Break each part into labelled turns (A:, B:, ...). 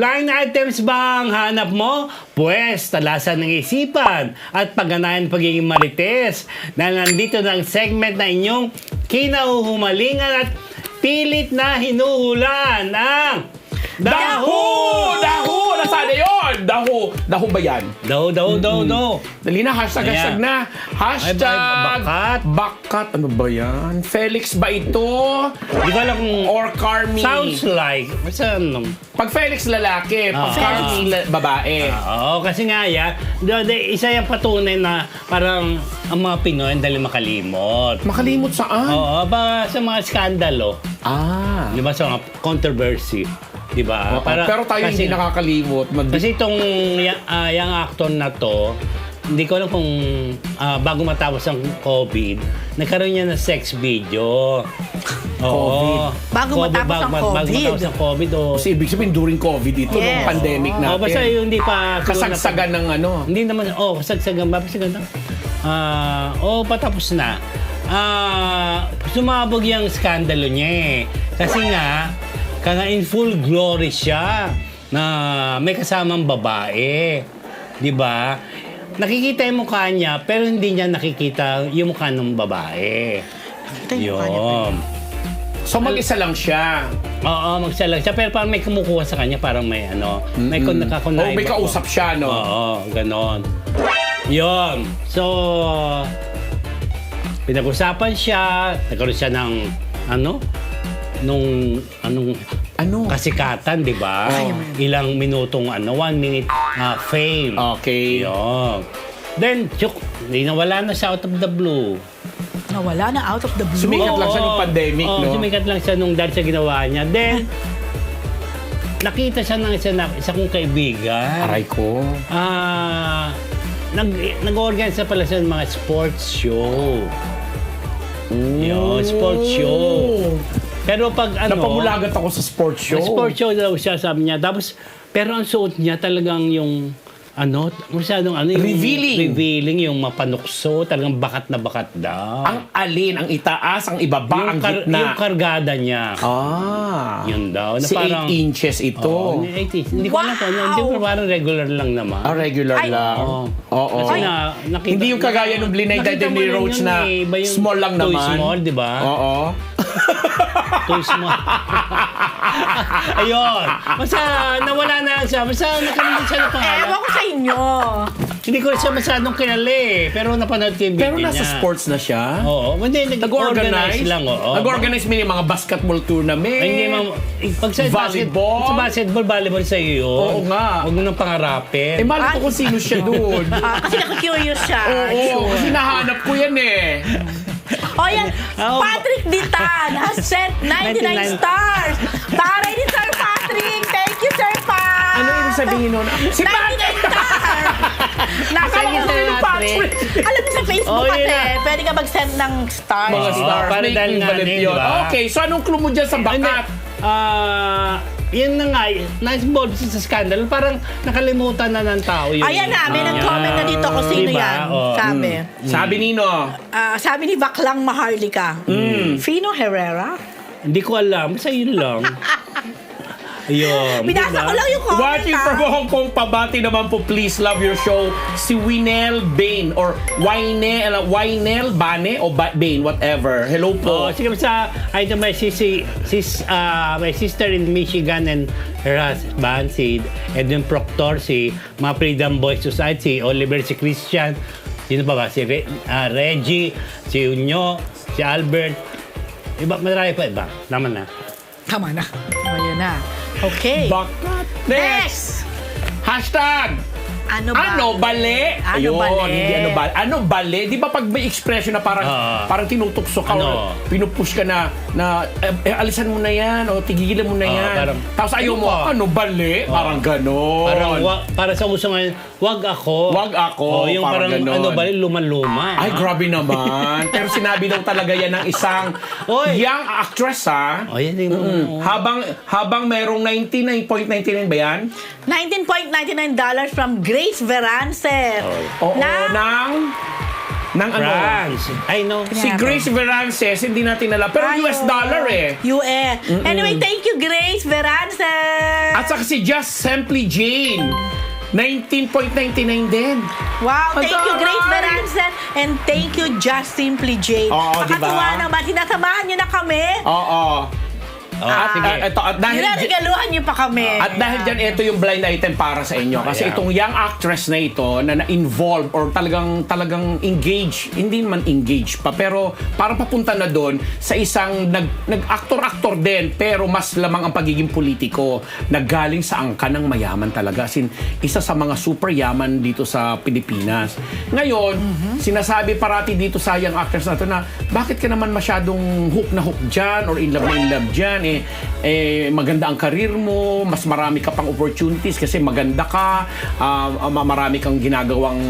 A: Blind items ba ang hanap mo? Pwes, talasan ng isipan at pagganahan ng pagiging marites na nandito ng segment na inyong kinahuhumalingan at pilit na hinuhulan ang
B: Daho! Daho! Nasaan na yun? Daho! Daho ba yan?
A: Daw, daw, daw, daw.
B: Dali na, hashtag,
A: Ayan.
B: hashtag na. Hashtag.
A: Ay, bakat.
B: Bakat. Ano ba yan? Felix ba ito?
A: Di ko alam kung
B: Or Carmi?
A: sounds like. Basta ano.
B: Pag Felix lalaki, pag
A: Ah.
B: Carmi la- babae.
A: Oo, kasi nga yan, do- do- isa yung patunay na parang ang mga Pinoy ang dali makalimot.
B: Makalimot saan?
A: Oo, ba sa mga skandalo,
B: Ah.
A: di ba sa mga controversy, di ba?
B: Oo, pero tayo
A: kasi,
B: hindi nakakalimot. Mag-
A: Kasi itong y- ah, yung actor na to, hindi ko alam kung ah, bago matapos ang COVID, nagkaroon niya ng sex video. Oo.
B: COVID.
C: Bago matapos ang
A: Bago
C: COVID.
A: matapos ang COVID. oo.
B: Kasi ibig sabihin during COVID ito,
C: Yes.
B: nung pandemic natin.
A: basta yung hindi pa...
B: Kasagsagan ng ano.
A: Hindi naman, oh, kasagsagan ba? Kasagsagan na. Ah, oh, patapos na. Ah, sumabog yung skandalo niya eh. Kasi nga, kaya in full glory siya na may kasamang babae. 'Di ba? Nakikita yung mukha niya, pero hindi niya nakikita yung mukha ng babae.
C: Ito yung mukha niya.
A: Yun.
B: So mag-isa lang siya.
A: Oo, magsalag siya. Pero parang may kumukuha sa kanya, parang may ano, may kun nakakunay.
B: Oh, may kausap siya, no?
A: Oo, ganon. Yon. So, pinag-usapan siya, nagkaroon siya ng, ano, nung, anong,
B: Ano?
A: kasikatan, di ba?
B: Oh.
A: Ilang minutong, ano, one minute ah, fame.
B: Okay.
A: Yun. Then, chuk, hindi nawala na siya out of the blue.
C: Nawala na out of the blue.
B: Sumikat lang siya nung pandemic,
A: Oo,
B: no?
A: sumikat lang siya nung dahil sa ginawa niya. Then, nakita siya ng isa, na, isa kong kaibigan.
B: Aray ko.
A: Ah, nag, nag-organize na pala siya ng mga sports show. Yun, sports show. Pero pag ano...
B: Napamulagat ako sa sports show.
A: Sports show daw siya, sabi niya. Tapos, pero ang suot niya talagang yung ano, masyadong ano yung
B: Revealing.
A: revealing yung mapanukso, talagang bakat na bakat daw.
B: Ang alin, ang itaas, ang ibaba,
A: yung,
B: ang
A: kar-
B: gitna.
A: yung kargada niya.
B: ah.
A: Yun daw. Na
B: Si
A: parang,
B: 8 inches ito.
A: Oo, 80. Hindi ko alam kung ano. Hindi ko parang regular lang naman.
B: Ah, regular
C: Ay.
B: lang.
A: Oo.
B: Oo.
A: Kasi na, nakita,
B: Hindi yung kagaya nung Blinay
A: rin
B: Roach na
A: eh.
B: Small lang
A: too
B: naman.
A: small, di ba?
B: Oo.
A: Too small. Ayun. Basta nawala na siya. Basta nakalimutan siya ng pangalan.
C: Ewan ko sa inyo.
A: Hindi ko siya masyadong kilala eh. Pero napanood ko yung video
B: Pero nasa sports na siya.
A: Oo. Hindi, nag-organize
B: Nag-organize
A: lang. Oo.
B: Nag-organize mo yung mga basketball tournament.
A: Ay, hindi, ma'am. Eh, Pag sa
B: Volleyball.
A: Basket, sa basketball, volleyball sa iyo yun.
B: Oo nga.
A: Huwag mo nang pangarapin.
B: Eh, malay ko kung sino siya doon.
C: Ah, kasi naku-curious siya.
B: Oo, kasi nahanap ko yan eh.
C: O yan,
A: Oh.
C: Patrick Ditan has sent 99 stars. Taray ni Sir Patrick. Thank you, Sir Pat.
B: Ano ibig sabihin nun? Si
C: 99 stars. Nasa
B: Akala ko sino Patrick.
C: Alam mo sa Facebook
A: Oh,
C: kasi,
A: na.
C: pwede ka mag-send ng stars.
B: Mga stars.
A: para dahil nga
B: yun. Okay, so anong clue mo dyan sa bakat?
A: Ah, yun na nga, na-involved siya sa scandal. Parang nakalimutan na ng tao yun.
C: Ayan na, may
A: Ah.
C: nag-comment na dito kung sino
A: Diba?
C: yan.
A: Oo.
C: Sabi.
B: Sabi nino,
C: Ah, sabi ni Baklang Maharlika.
A: Mm.
C: Fino Herrera?
A: Hindi ko alam. Yun lang. Ayun.
C: Binasa
A: diba?
C: ko lang yung comment.
B: Watching
C: ah.
B: from Hong Kong, pabati naman po, please love your show, si Winel Bain or Winel, Winel Bane o ba- Bain, whatever. Hello
A: Oh,
B: po.
A: sige sa ay ito may sisi sis ah, my sister in Michigan and her husband si Edwin Proctor si mga Freedom Boys Society si Oliver si Christian sino pa ba si Re, ah, Reggie si Unyo si Albert iba marami pa iba naman na
C: Tama na. Yun na. Okay.
B: Bakat. Next! Hashtag!
C: Ano ba?
B: Ano, bale?
C: Ano, bale?
B: Hindi ano bale. Ano, bale? Di ba pag may expression na parang,
A: Ah.
B: parang tinutukso ka
A: Ano?
B: or pinupush ka na, na eh, eh, alisan mo na yan o tigilan mo na
A: Ah,
B: yan.
A: parang,
B: Tapos ayaw
A: ano
B: mo,
A: pa?
B: ano, bale? Parang ganon.
A: parang wa, para sa uso ngayon wag ako
B: Wag ako,
A: oh, yung
B: parang
A: parang,
B: ganon.
A: ano ba luma-luma
B: Ay, grabe naman. Pero sinabi daw talaga yan ng isang
A: Oy.
B: young actress, ha?
A: oh yan yung
B: Mm. Habang habang merong 99.99 ba yan?
C: $19.99 from Grace Verancer.
B: Oo,
C: Na,
B: ng Ng ano?
A: France. I know.
B: Si Grace Verances, hindi natin alam. Pero
C: Ay,
B: US
C: oo.
B: dollar eh.
C: US. Anyway, thank you, Grace Verances.
B: At saka si Just Simply Jane. 19.99 din.
C: Wow, thank you, Grace
B: taray!
C: Verances. And thank you, Just Simply Jane.
B: Oo, diba?
C: Nakatuwa naman. Sinasamahan niyo na kami.
B: Oo.
A: Oh,
B: At,
A: sige.
B: at, ito, at dahil,
C: Nilaregaluhan niyo pa kami.
B: at dahil dyan, ito yung blind item para sa inyo. Kasi
A: Yeah.
B: itong young actress na ito na na-involve or talagang talagang engage, hindi man engage pa, pero parang papunta na doon sa isang nag, nag-actor-actor din, pero mas lamang ang pagiging politiko. Naggaling sa angka ng mayaman talaga. Sin, isa sa mga super yaman dito sa Pilipinas. Ngayon, sinasabi parati dito sa young actress na ito na, bakit ka naman masyadong hook na hook dyan or in love na in love dyan? Eh, eh, maganda ang karir mo, mas marami ka pang opportunities kasi maganda ka, ah, marami kang ginagawang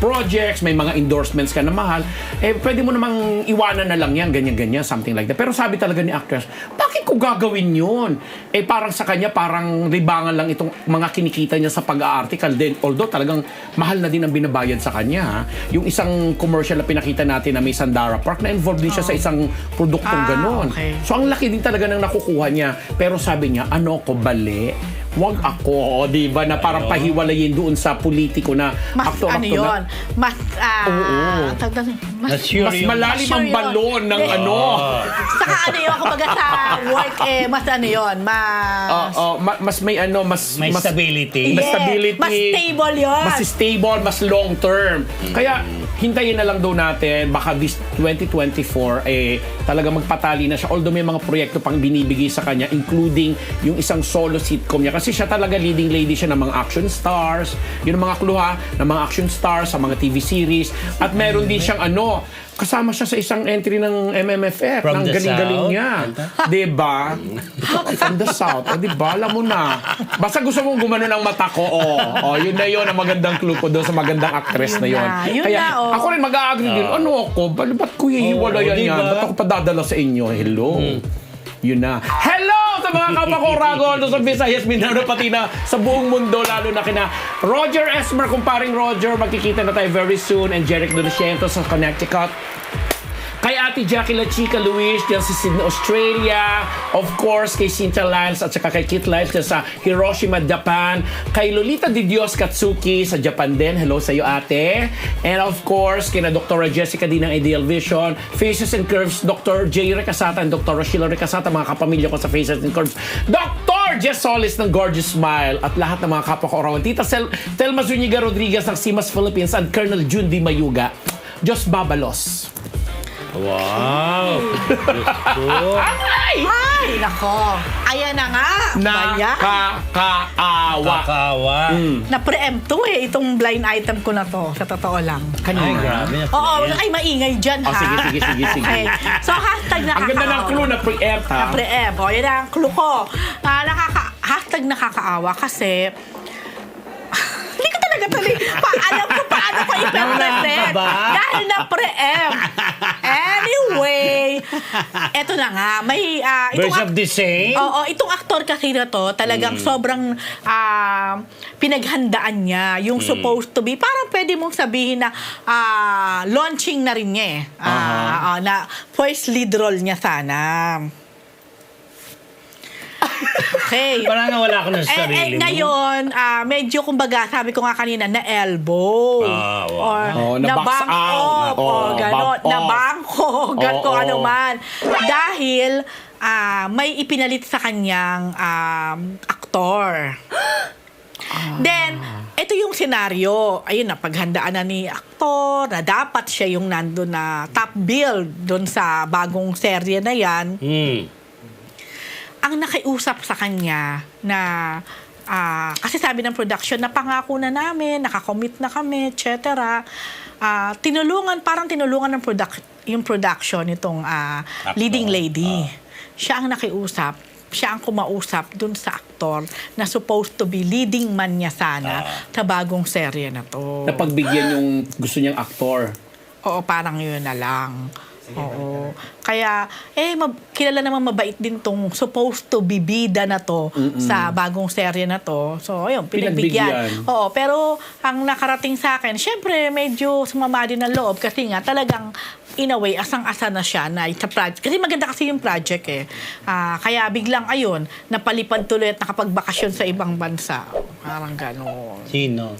B: projects, may mga endorsements ka na mahal. Eh, pwede mo namang iwanan na lang yan, ganyan-ganyan, something like that. Pero sabi talaga ni actress, bakit ko gagawin yun? Eh, parang sa kanya, parang libangan lang itong mga kinikita niya sa pag-aarticle din. Although talagang mahal na din ang binabayad sa kanya. ha. Yung isang commercial na pinakita natin na may Sandara Park, na involved din siya sa isang produktong
C: Ah,
B: ganon.
C: okay.
B: So ang laki din talaga ng nakukuha niya. Pero sabi niya, ano ko bali? Huwag ako, o, di ba, na parang pahiwalayin doon sa politiko na
C: mas
B: aktor,
C: ano yun?
B: na.
C: Mas, ah,
B: Oo.
C: mas,
A: Mas
B: Mas malalim
C: Sure
B: ang
C: yun.
B: balon ng
C: Hindi.
B: ano.
C: saka ano yun, kumbaga sa work, eh, mas ano yun, mas...
B: Oo, oo, ma- mas may ano, mas...
A: May
B: mas,
A: stability.
B: Mas
C: Yeah,
B: stability.
C: mas stable yun.
B: Mas stable, mas long term. Kaya, hintayin na lang daw natin, baka this 2024, eh, talaga magpatali na siya. Although may mga proyekto pang binibigay sa kanya, including yung isang solo sitcom niya. Kasi siya talaga leading lady siya ng mga action stars. Yun ang mga kluha ng mga action stars sa mga TV series. At meron din siyang ano, kasama siya sa isang entry ng MMFF.
A: From
B: ng galing-galing niya. Diba? From the South. O, diba? Alam mo na. Basta gusto mong gumano ng mata ko, oh. oh yun na yun ang magandang clue ko doon sa magandang actress
C: Yun
B: na yun.
C: na, yun
B: Kaya
C: na, oh.
B: ako rin mag-a-agree din. Ano ako? Ba- Ba't ko hihiwalayan
A: Oo,
B: yan?
A: diba?
B: Ba't ako padadala sa inyo? Hello. Yun na. Hello sa mga doon sa Visayas, Mindanao, pati na sa buong mundo, lalo na kina Roger Esmer, kumparing Roger. Magkikita na tayo very soon. And Jeric Donociento sa Connecticut. Kay Ate Jackie La Chica Luis dyan sa Sydney, Australia. Of course, kay Cynthia Lyles at saka kay Kit Lyles dyan sa Hiroshima, Japan. Kay Lolita Di Dios Katsuki sa Japan din. Hello sa iyo, ate. And of course, kina Dr. Jessica din ng Ideal Vision. Faces and Curves, Dr. J. Recasata and Dr. Sheila Recasata, mga kapamilya ko sa Faces and Curves. Dr. Jess Solis ng Gorgeous Smile at lahat ng mga kapwa ko orawan. Tita Sel Telma Zuniga Rodriguez ng Simas Philippines and Colonel Jun Di Mayuga. Diyos Babalos.
A: Wow! Gusto.
B: Ay!
C: Ay, nako. Ayan na nga. Baya.
B: Nakakaawa.
A: Kakawa.
C: Na-preempt to eh, itong blind item ko na to, sa totoo lang.
A: Ay,
B: Kanina.
A: grabe. na
C: Oo, ay maingay dyan
B: Oh,
C: ha.
B: sige, sige, sige, sige.
C: Okay. So, hashtag nakakaawa.
B: Ang ganda ng clue na pre-empt, ha?
C: Na-preempt. O, yan ang clue ko. Ah, nakaka hashtag nakakaawa kasi hindi ko talaga tuloy. Pa, alam ko paano ko
A: ba?
C: Dahil na-preempt. Anyway, eto na nga. May, ah, itong
A: Birds of the same?
C: Oo, itong aktor kasi na to, talagang sobrang ah, pinaghandaan niya. Yung supposed to be, parang pwede mong sabihin na ah, launching na rin niya eh. Ah, ah, na first lead role niya sana. Okay.
A: Parang wala ko ng
C: Eh, eh,
A: sarili mo.
C: ngayon, ah, medyo kumbaga, sabi ko nga kanina, na elbow.
A: Ah, wow.
C: Or
B: Oh,
C: na
B: na-box
C: bank
B: out. Oh,
C: or gano'n. Na bangko. Gan
B: Oo.
C: ko ano man. Dahil ah, may ipinalit sa kanyang um, aktor. Then, ito yung senaryo. Ayun na, paghandaan na ni aktor na dapat siya yung nandun na top bill doon sa bagong serye na yan
A: Hmm.
C: Ang nakiusap sa kanya na ah, kasi sabi ng production na pangako na namin, nakakommit na kami, etc. Ah, tinulungan, parang tinulungan ng product, yung production itong ah,
A: Actor.
C: leading lady. Siya ang nakiusap, siya ang kumausap dun sa aktor na supposed to be leading man niya sana sa bagong serye na to.
B: Napagbigyan yung gusto niyang aktor.
C: Oo, parang yun na lang. Oo. Kaya, eh, mab- kilala naman mabait din tong supposed to be bida na to sa bagong serye na to. So, ayun, pinagbigyan.
B: Pinagbigyan.
C: Oo, pero ang nakarating sa akin, syempre, medyo sumama din ang loob kasi nga talagang in a way, asang-asa na siya na sa project. Kasi maganda kasi yung project eh. Ah, kaya biglang ayun, napalipad tuloy at nakapagbakasyon sa ibang bansa. Parang gano'n.
A: Sino?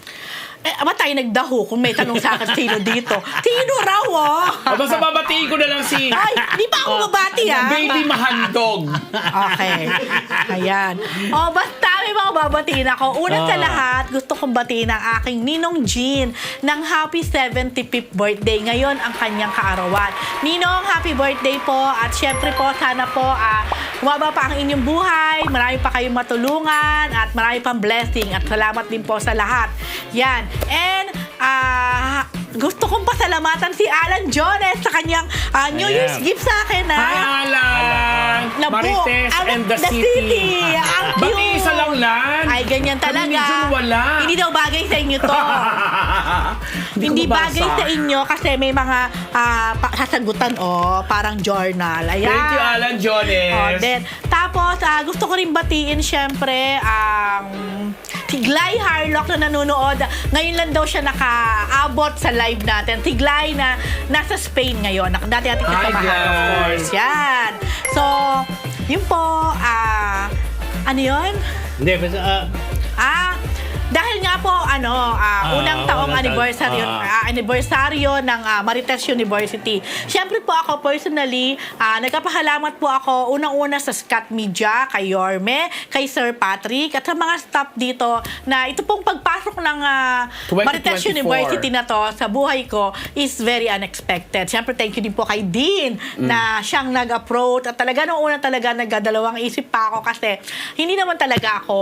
C: Eh, ama tayo nagdaho kung may tanong sa akin sino dito. Sino raw, oh?
B: O basta babatiin ko na lang si
C: Ay, di pa ako mabati, ah.
B: Baby Mahandog.
C: Okay. Ayan. O, basta mga babatiin ako. Una sa
A: Ah.
C: lahat, gusto kong batiin ang aking Ninong Jean ng happy 75th birthday. Ngayon ang kanyang kaarawan. Ninong, happy birthday po. At syempre po, sana po ah, umaba pa ang inyong buhay. Marami pa kayong matulungan at marami pang blessing. At salamat din po sa lahat. Yan. And, ah, gusto kong pasalamatan si Alan Jones sa kanyang ah, New
A: Ayan.
C: Year's gift sa akin. ah.
B: Hi, Alan!
C: Nabu,
B: Marites
C: ang-
B: and the,
C: the city. Ang
B: Ba't
C: cute.
B: Lang lan?
C: Ay, ganyan talaga.
B: Kami Jun wala.
C: Hindi daw bagay sa inyo to.
B: Hindi,
C: bagay sa inyo kasi may mga pa- sasagutan oh, parang journal. Ayan.
B: Thank you, Alan Jones.
C: Oh, then, tapos, ah, gusto ko rin batiin, syempre, ang si Glay Harlock na nanonood. Ngayon lang daw siya nakaabot sa live natin. Si Glay na nasa Spain ngayon. Dati ating kasamahan, of course. Yan. So, yun po, ah, ano yun?
A: Hindi, ah,
C: ano, Ah, unang taong
A: unang
C: anniversary
A: ah,
C: anniversaryo ng ah, Marites University. Siyempre po ako personally, ah, nagpapahalamat po ako unang-una sa Scott Media, kay Yorme, kay Sir Patrick at sa mga staff dito na ito pong pagpasok ng
B: 2024.
C: Marites University na to sa buhay ko is very unexpected. Siyempre thank you din po kay Dean
B: Mm.
C: na siyang nag-approach at talaga nung una talaga nagdadalawang isip pa ako kasi hindi naman talaga ako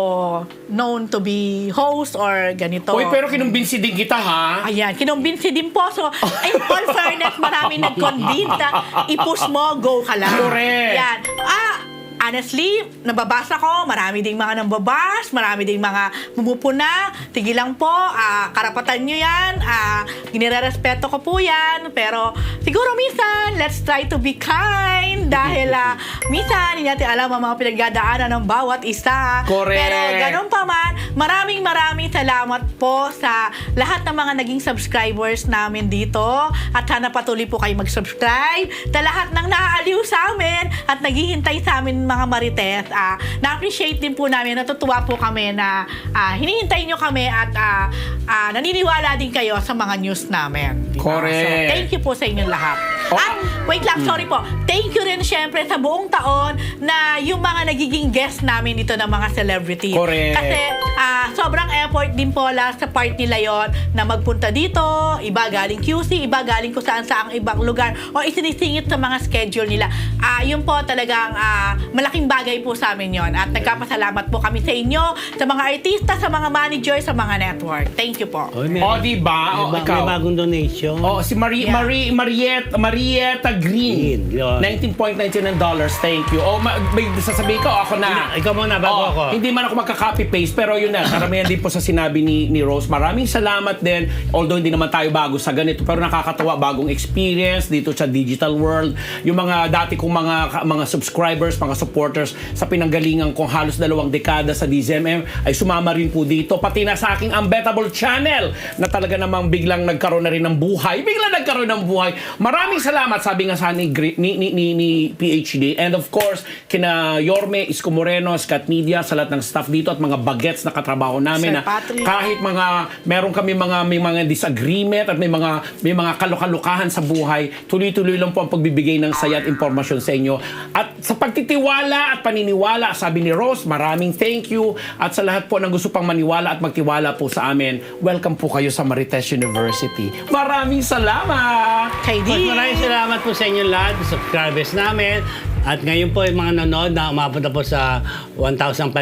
C: known to be host or ganito.
B: Uy, pero kinumbinsi din kita, ha?
C: Ayan, kinumbinsi din po. So, in all fairness, marami nag-convince na i-push mo, go ka lang.
B: Correct.
C: Yan. Ah, honestly, nababasa ko, marami ding mga nambabas, marami ding mga mumupuna. Sige lang po, ah, karapatan nyo yan. Ah, ginire-respeto ko po yan. Pero siguro minsan, let's try to be kind. Dahil ah, minsan, hindi natin alam ang mga pinagdadaanan ng bawat isa.
B: Correct.
C: Pero ganun pa man, maraming maraming salamat po sa lahat ng mga naging subscribers namin dito. At sana patuloy po kayo mag-subscribe. Sa lahat ng naaaliw sa amin at naghihintay sa amin mga marites. ah, na-appreciate din po namin, natutuwa po kami na ah, hinihintay nyo kami at ah, ah, naniniwala din kayo sa mga news namin. Di ba?
B: Correct.
C: So, thank you po sa inyong lahat.
B: Oh.
C: At wait lang, sorry po. Thank you rin syempre sa buong taon na yung mga nagiging guest namin dito ng mga celebrity.
B: Correct.
C: Kasi ah, sobrang effort din po la sa part nila yon na magpunta dito, iba galing QC, iba galing kung saan saang ibang lugar o isinisingit sa mga schedule nila. Ah, yun po talagang ah, malaking bagay po sa amin yon at nagkapasalamat po kami sa inyo, sa mga artista, sa mga manager, sa mga network. Thank you po.
A: oh, may,
B: O, di ba?
A: may,
B: O,
A: ba-
B: ikaw.
A: may bagong donation.
B: Oh, si Marie,
C: Yeah.
B: Marie, Marietta, Marietta Green.
A: Green, yun.
B: 19.19 ng dollars. Thank you. Oh, ma- may sasabihin ko, ako na.
A: Ikaw muna, bago
B: Oh,
A: ako.
B: Hindi man ako magka-copy-paste, pero yun na. Karamihan din po sa sinabi ni, ni Rose. Maraming salamat din. Although hindi naman tayo bago sa ganito, pero nakakatawa bagong experience dito sa digital world. Yung mga dati kong mga mga subscribers, mga supporters sa pinanggalingan kong halos dalawang dekada sa DZMM ay sumama rin po dito. Pati na sa aking Unbettable channel na talaga namang biglang nagkaroon na rin ng buhay. Biglang nagkaroon ng buhay. Maraming salamat, sabi nga sa ni, ni, ni, ni, ni PhD. And of course, kina Yorme, Isko Moreno, Scott Media, sa lahat ng staff dito at mga bagets na katrabaho namin
C: Sir
B: na
C: Patrick.
B: kahit mga meron kami mga may mga disagreement at may mga may mga kalukalukahan sa buhay, tuloy-tuloy lang po ang pagbibigay ng saya at impormasyon sa inyo. At sa pagtitiwala at paniniwala, sabi ni Rose, maraming thank you. At sa lahat po ng gusto pang maniwala at magtiwala po sa amin, welcome po kayo sa Marites University. Maraming salamat!
C: Kay Dean.
A: Maraming salamat po sa inyo lahat, subscribers namin. At ngayon po yung mga nanood na umabot na po sa 1,500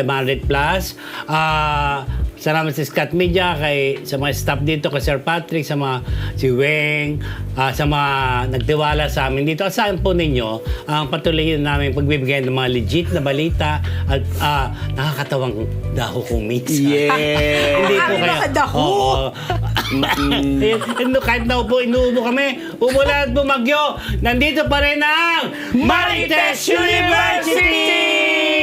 A: plus. Ah, salamat sa Scott Media, kay, sa mga staff dito, kay Sir Patrick, sa mga si Weng, ah, sa mga nagtiwala sa amin dito. Asahan po ninyo ang patuloy namin pagbibigay ng mga legit na balita at ah, nakakatawang daho kung minsan.
B: Yes!
A: Hindi po
C: Ay,
A: kayo.
C: nakadaho.
A: Oo. Ino, kahit na upo, inuubo kami, umulan at bumagyo, nandito pa rin ang Marites University!